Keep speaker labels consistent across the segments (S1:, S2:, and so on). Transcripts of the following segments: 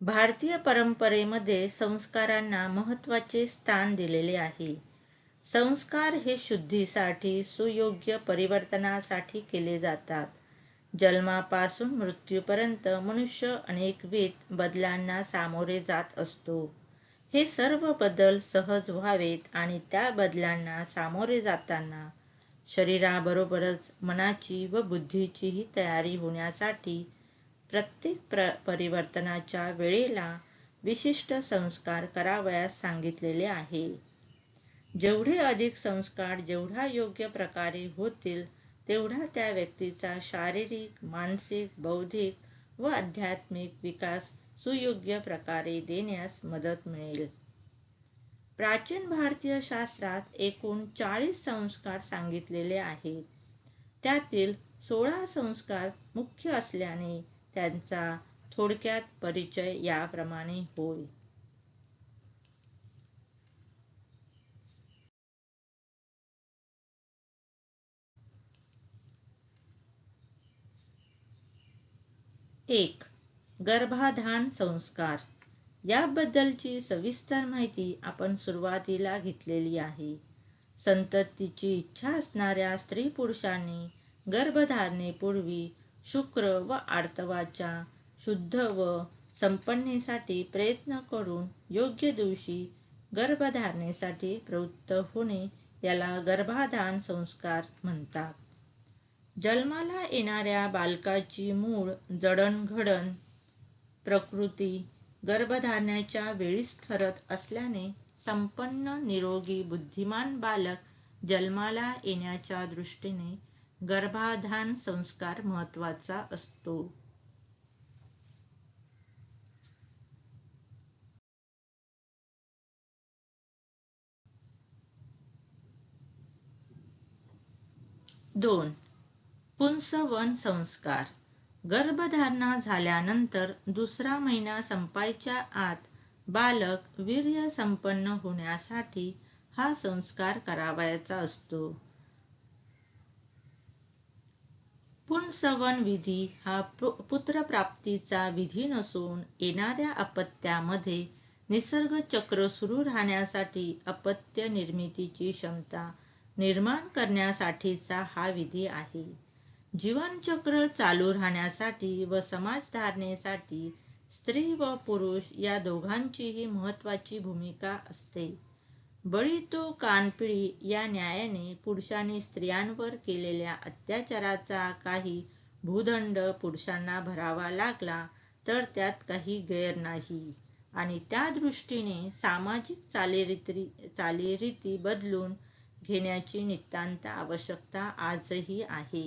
S1: भारतीय परंपरेमध्ये संस्कारांना महत्त्वाचे स्थान दिलेले आहे. संस्कार हे शुद्धीसाठी सुयोग्य परिवर्तनासाठी केले जातात. जन्मापासून मृत्यूपर्यंत मनुष्य अनेकविध बदलांना सामोरे जात असतो. हे सर्व बदल सहज व्हावेत आणि त्या बदलांना सामोरे जाताना शरीराबरोबरच मनाची व बुद्धीचीही तयारी होण्यासाठी प्रत्येक परिवर्तनाच्या वेळेला विशिष्ट संस्कार करावयास सांगितलेले आहे. जेवढे अधिक संस्कार जेवढा योग्य प्रकारे होतील तेवढा त्या व्यक्तीचा शारीरिक मानसिक बौद्धिक व आध्यात्मिक विकास सुयोग्य प्रकारे देण्यास मदत मिळेल. प्राचीन भारतीय शास्त्रात एकूण चाळीस संस्कार सांगितलेले आहेत. त्यातील सोळा संस्कार मुख्य असल्याने त्यांचा थोडक्यात परिचय याप्रमाणे होय एक गर्भाधान संस्कार. याबद्दलची सविस्तर माहिती आपण सुरुवातीला घेतलेली आहे. संततीची इच्छा असणाऱ्या स्त्री पुरुषांनी गर्भधारणेपूर्वी शुक्र व आर्तवाच्या शुद्ध व संपन्नेसाठी प्रयत्न करून योग्य दिवशी गर्भधारणेसाठी प्रवृत्त होणे याला गर्भाधान संस्कार म्हणतात. जन्माला येणाऱ्या बालकाची मूळ जडणघडण प्रकृती गर्भधारण्याच्या वेळीच ठरत असल्याने संपन्न निरोगी बुद्धिमान बालक जन्माला येण्याच्या दृष्टीने गर्भाधान संस्कार महत्त्वाचा असतो. दोन. पुंसवन संस्कार. गर्भधारणा झाल्यानंतर दुसरा महिना संपायच्या आत बालक वीर्य संपन्न होण्यासाठी हा संस्कार करावायचा असतो. पुंसवन विधी हा पुत्रप्राप्तीचा विधी नसून येणाऱ्या अपत्यामध्ये निसर्ग चक्र सुरू राहण्यासाठी अपत्य निर्मितीची क्षमता निर्माण करण्यासाठीचा हा विधी आहे. जीवनचक्र चालू राहण्यासाठी व समाजधारणेसाठी स्त्री व पुरुष या दोघांचीही महत्वाची भूमिका असते. बळी तो कानपिळी या न्यायाने पुरुषांनी स्त्रियांवर केलेल्या अत्याचाराचा काही भूदंड पुरुषांना भरावा लागला तर त्यात काही गैर नाही. आणि त्या दृष्टीने सामाजिक चालीरीती चालीरीती बदलून घेण्याची नितांत आवश्यकता आजही आहे.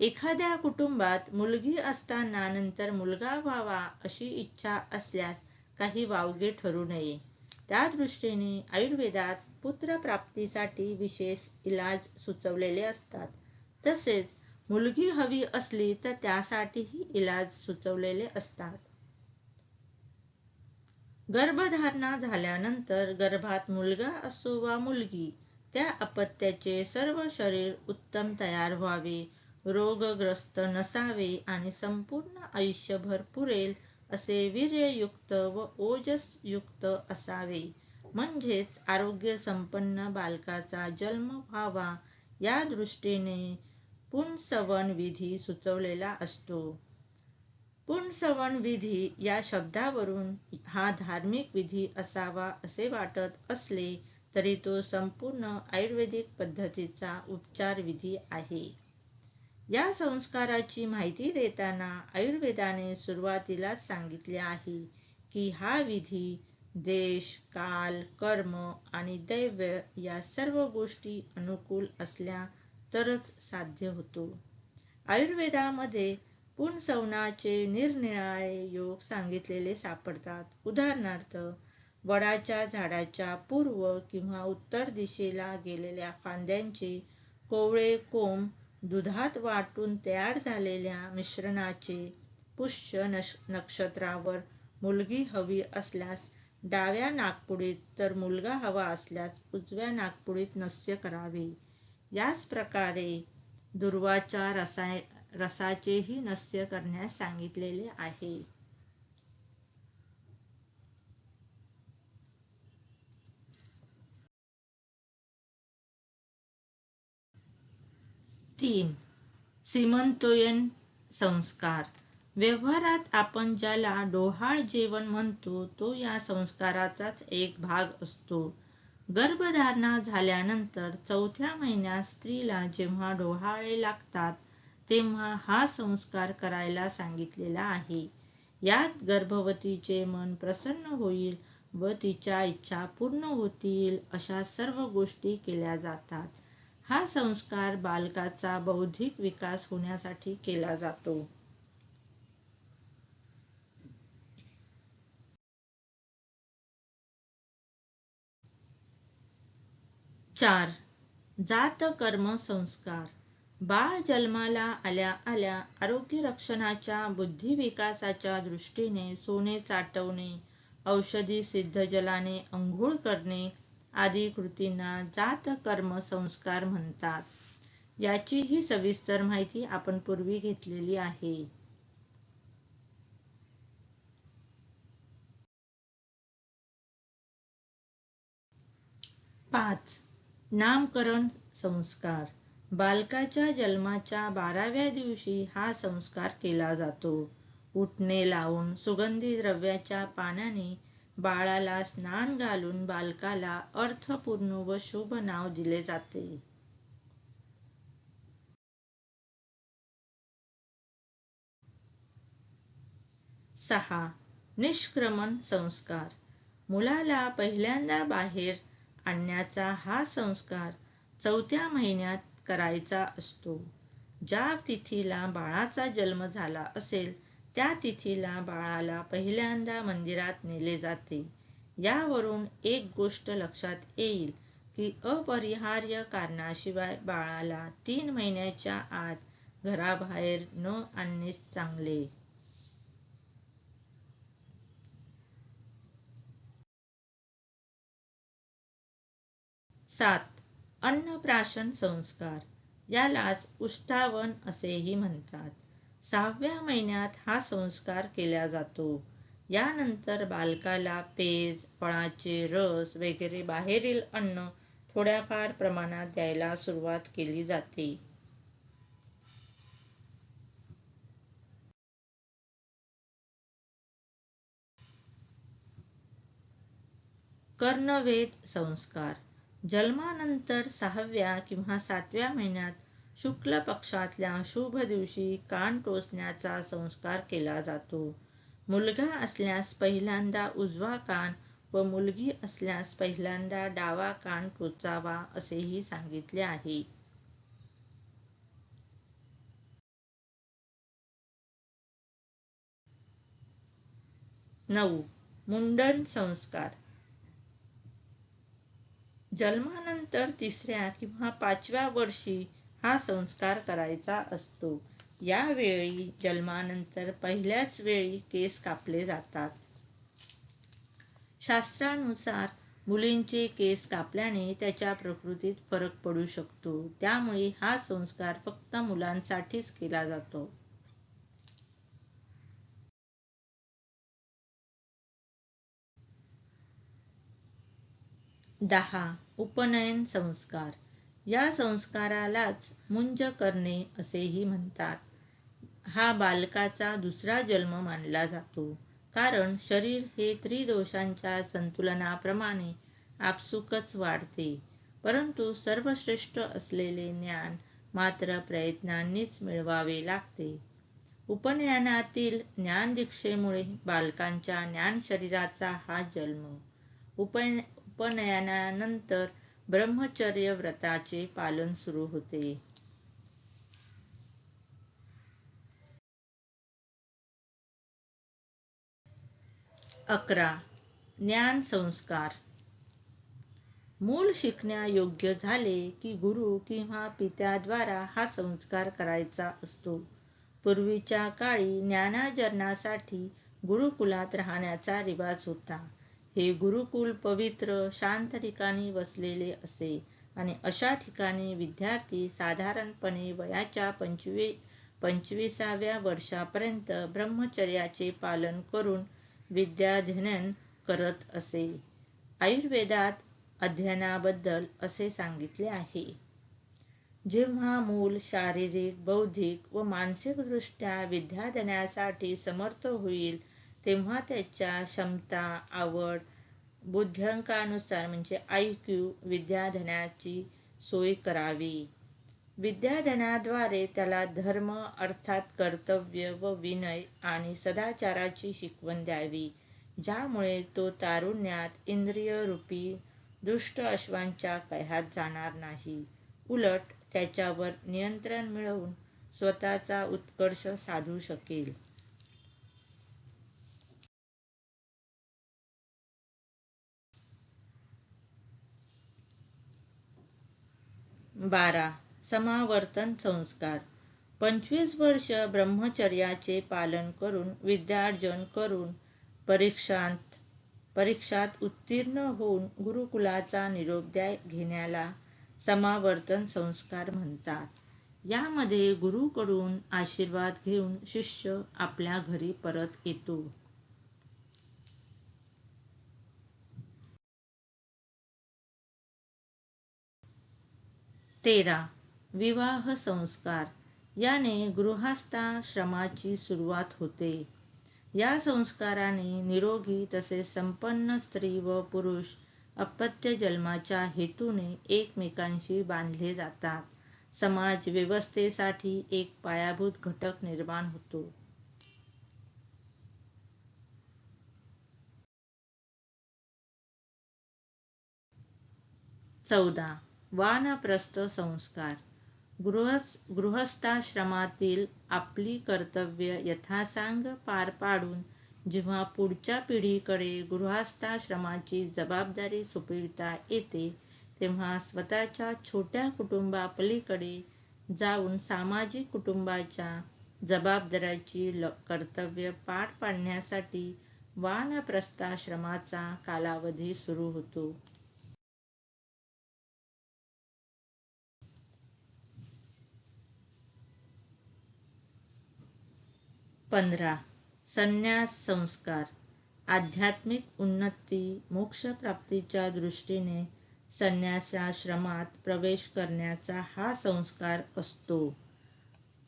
S1: एखाद्या कुटुंबात मुलगी असताना नंतर मुलगा व्हावा अशी इच्छा असल्यास काही वावगे ठरू नये. त्या दृष्टीने आयुर्वेदात पुत्रप्राप्तीसाठी विशेष इलाज सुचवलेले असतात. तसेच मुलगी हवी असली तर त्यासाठीही इलाज सुचवलेले असतात. गर्भधारणा झाल्यानंतर गर्भात मुलगा असो वा मुलगी त्या अपत्याचे सर्व शरीर उत्तम तयार व्हावे रोगग्रस्त नसावे आणि संपूर्ण आयुष्यभर पुरेल असे वीर्ययुक्त व ओजसयुक्त असावे. म्हणजेच आरोग्य संपन्न बालकाचा जन्म व्हावा या दृष्टीने पुंसवन विधी सुचवलेला असतो. पुंसवन विधी या शब्दावरून हा धार्मिक विधी असावा असे वाटत असले तरी तो संपूर्ण आयुर्वेदिक पद्धतीचा उपचार विधी आहे. या संस्काराची माहिती देताना आयुर्वेदाने सुरुवातीलाच सांगितले आहे की हा विधी देश काल कर्म आणि दैव्य या सर्व गोष्टी अनुकूल असल्या तरच साध्य होतो. आयुर्वेदामध्ये पुनसवनाचे निरनिराळे योग सांगितलेले सापडतात. उदाहरणार्थ वडाच्या झाडाच्या पूर्व किंवा उत्तर दिशेला गेलेल्या फांद्यांचे कोवळे कोंब दुधात वाटून तयार झालेल्या मिश्रणाचे पुष्य नक्षत्रावर मुलगी हवी असल्यास डाव्या नाकपुडीत तर मुलगा हवा असल्यास उजव्या नाकपुडीत नस्य करावे. याच प्रकारे दुर्वाच्या रसाय रसाचेही नस्य करण्यास सांगितलेले आहे. तीन. सीमंतोयन संस्कार. व्यवहारात आपण ज्याला डोहाळ जेवण म्हणतो तो या संस्काराचाच एक भाग असतो. गर्भधारणा झाल्यानंतर चौथ्या महिन्यात स्त्रीला जेव्हा डोहाळे लागतात तेव्हा हा संस्कार करायला सांगितलेला आहे. यात गर्भवतीचे मन प्रसन्न होईल व तिच्या इच्छा पूर्ण होतील अशा सर्व गोष्टी केल्या जातात. हा संस्कार बालकाचा बौद्धिक विकास होण्यासाठी केला जातो. चार. जात कर्म संस्कार. बाळ जन्माला आल्या आल्या आरोग्य रक्षणाच्या बुद्धी विकासाच्या दृष्टीने सोने चाटवणे औषधी सिद्ध जलाने अंघोळ करणे आदी कृतींना जात कर्म संस्कार म्हणतात. याची ही सविस्तर माहिती आपण पूर्वी घेतलेली आहे. पाच. नामकरण संस्कार. बालकाच्या जन्माच्या बाराव्या दिवशी हा संस्कार केला जातो. उठणे लावून सुगंधी द्रव्याच्या पाण्याने बाळाला स्नान घालून बालकाला अर्थपूर्ण व शुभ नाव दिले जाते. सहा. निष्क्रमण संस्कार. मुलाला पहिल्यांदा बाहेर आणण्याचा हा संस्कार चौथ्या महिन्यात करायचा असतो. ज्या तिथीला बाळाचा जन्म झाला असेल त्या तिथीला बाळाला पहिल्यांदा मंदिरात नेले जाते. यावरून एक गोष्ट लक्षात येईल की अपरिहार्य कारणाशिवाय बाळाला तीन महिन्याच्या आत घराबाहेर न आणणेच चांगले. सात. अन्नप्राशन संस्कार. यालाच उष्टावण असेही म्हणतात. सहाव्या महिन्यात हा संस्कार केला जातो. यानंतर बालकाला पेज फळाचे रस वगैरे बाहेरील अन्न थोड्याफार प्रमाणात द्यायला सुरुवात केली जाते. कर्णवेद संस्कार. जन्मानंतर सहाव्या किंवा सातव्या महिन्यात शुक्ल पक्षातल्या शुभ दिवशी कान टोचण्याचा संस्कार केला जातो. मुलगा असल्यास पहिल्यांदा उजवा कान व मुलगी असल्यास पहिल्यांदा डावा कान टोचावा असेही सांगितले आहे. नऊ. मुंडन संस्कार. जन्मानंतर तिसऱ्या किंवा पाचव्या वर्षी हा संस्कार करायचा असतो. यावेळी जन्मानंतर पहिल्याच वेळी केस कापले जातात. शास्त्रानुसार मुलींचे केस कापल्याने त्याच्या प्रकृतीत फरक पडू शकतो. त्यामुळे हा संस्कार फक्त मुलांसाठीच केला जातो. दहा. उपनयन संस्कार. या संस्कारालाच मुंज करणे असेही म्हणतात. हा बालकाचा दुसरा जन्म मानला जातो. कारण शरीर हे त्रिदोषांच्या संतुलनाप्रमाणे आपसुकच वाढते. परंतु सर्वश्रेष्ठ असलेले ज्ञान मात्र प्रयत्नांनीच मिळवावे लागते. उपनयनातील ज्ञानदीक्षेमुळे बालकांच्या ज्ञान शरीराचा हा जन्म. उप उपनयनानंतर ब्रह्मचर्य व्रताचे पालन सुरू होते. अकरा. ज्ञान संस्कार. मूल शिकण्यायोग्य झाले की गुरु किंवा पित्याद्वारा हा संस्कार करायचा असतो. पूर्वीच्या काळी ज्ञानार्जनासाठी गुरुकुलात राहण्याचा रिवाज होता. हे गुरुकुल पवित्र शांत ठिकाणी वसलेले असे आणि अशा ठिकाणी विद्यार्थी साधारणपणे वयाच्या पंचवी पंचवीसाव्या वर्षापर्यंत ब्रह्मचर्याचे पालन करून विद्याध्ययन करत असे. आयुर्वेदात अध्ययनाबद्दल असे सांगितले आहे. जेव्हा मूल शारीरिक बौद्धिक व मानसिकदृष्ट्या विद्याध्ययनासाठी समर्थ होईल तेव्हा त्याच्या क्षमता आवड बुद्ध्यांकानुसार म्हणजे आय क्यू विद्याधनाची सोय करावी. विद्याधनाद्वारे त्याला धर्म अर्थात कर्तव्य व विनय आणि सदाचाराची शिकवण द्यावी. ज्यामुळे तो तारुण्यात इंद्रियरूपी दुष्ट अश्वांच्या कह्यात जाणार नाही. उलट त्याच्यावर नियंत्रण मिळवून स्वतःचा उत्कर्ष साधू शकेल. बारा. समावर्तन संस्कार. पंचवीस वर्ष ब्रह्मचर्याचे पालन करून विद्यार्जन करून परीक्षांत परीक्षात उत्तीर्ण होऊन गुरुकुलाचा निरोप घेण्याला समावर्तन संस्कार म्हणतात. यामध्ये गुरुकडून आशीर्वाद घेऊन शिष्य आपल्या घरी परत येतो. तेरा. विवाह संस्कार. याने गृहस्थाश्रमाची सुरुवात होते. या संस्काराने निरोगी तसेच संपन्न स्त्री व पुरुष अपत्य जन्माच्या हेतूने एकमेकांशी बांधले जातात. समाज व्यवस्थेसाठी एक पायाभूत घटक निर्माण होतो. चौदा. वानप्रस्थ संस्कार. गृहस्थाश्रमातील आपली कर्तव्य यथासांग पार पाडून जेव्हा पुढच्या पिढीकडे गृहस्थाश्रमाची जबाबदारी सोपविता येते तेव्हा स्वतःच्या छोट्या कुटुंबापलीकडे जाऊन सामाजिक कुटुंबाच्या जबाबदाऱ्याची कर्तव्य पार पाडण्यासाठी वानप्रस्थाश्रमाचा कालावधी सुरू होतो. पंधरा. संन्यास संस्कार. आध्यात्मिक उन्नती मोक्षप्राप्तीच्या दृष्टीने संन्यासाश्रमात प्रवेश करण्याचा हा संस्कार असतो.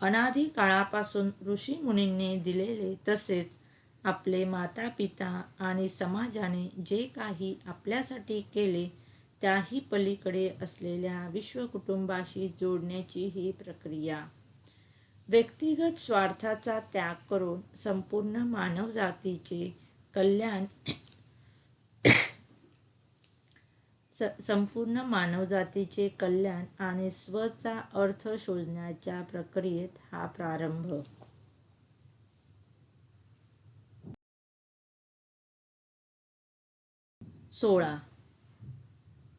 S1: अनादी काळापासून ऋषी मुनींनी दिलेले तसेच आपले माता पिता आणि समाजाने जे काही आपल्यासाठी केले त्याही पलीकडे असलेल्या विश्वकुटुंबाशी जोडण्याची ही प्रक्रिया. व्यक्तिगत स्वार्थाचा त्याग करून संपूर्ण मानव जातीचे कल्याण संपूर्ण मानवजातीचे कल्याण आणि स्वचा अर्थ शोधण्याच्या प्रक्रियेत हा प्रारंभ. सोळा.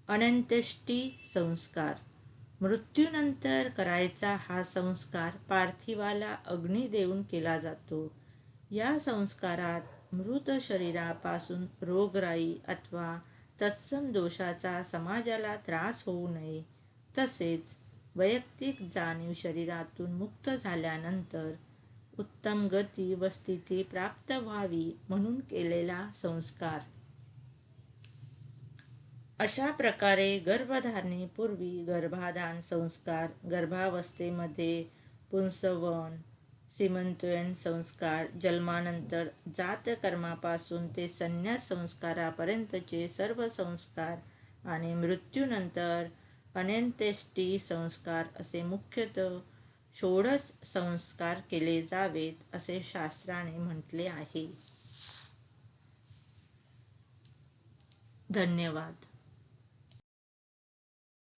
S1: अनंत्यष्टी संस्कार. मृत्यूनंतर करायचा हा संस्कार पार्थिवाला अग्नी देऊन केला जातो. या संस्कारात मृत शरीरापासून रोगराई अथवा तत्सम दोषाचा समाजाला त्रास होऊ नये. तसेच वैयक्तिक जाणीव शरीरातून मुक्त झाल्यानंतर उत्तम गती व स्थिती प्राप्त व्हावी म्हणून केलेला संस्कार. अशा प्रकारे गर्भधारणेपूर्वी गर्भाधान संस्कार गर्भावस्थेमध्ये पुंसवन सीमंत्वयन संस्कार जन्मानंतर जातकर्मापासून ते संन्यास संस्कारापर्यंतचे सर्व संस्कार आणि मृत्यूनंतर अनंत्येष्टी संस्कार असे मुख्यतः षोडश संस्कार केले जावेत असे शास्त्राने म्हटले आहे. धन्यवाद.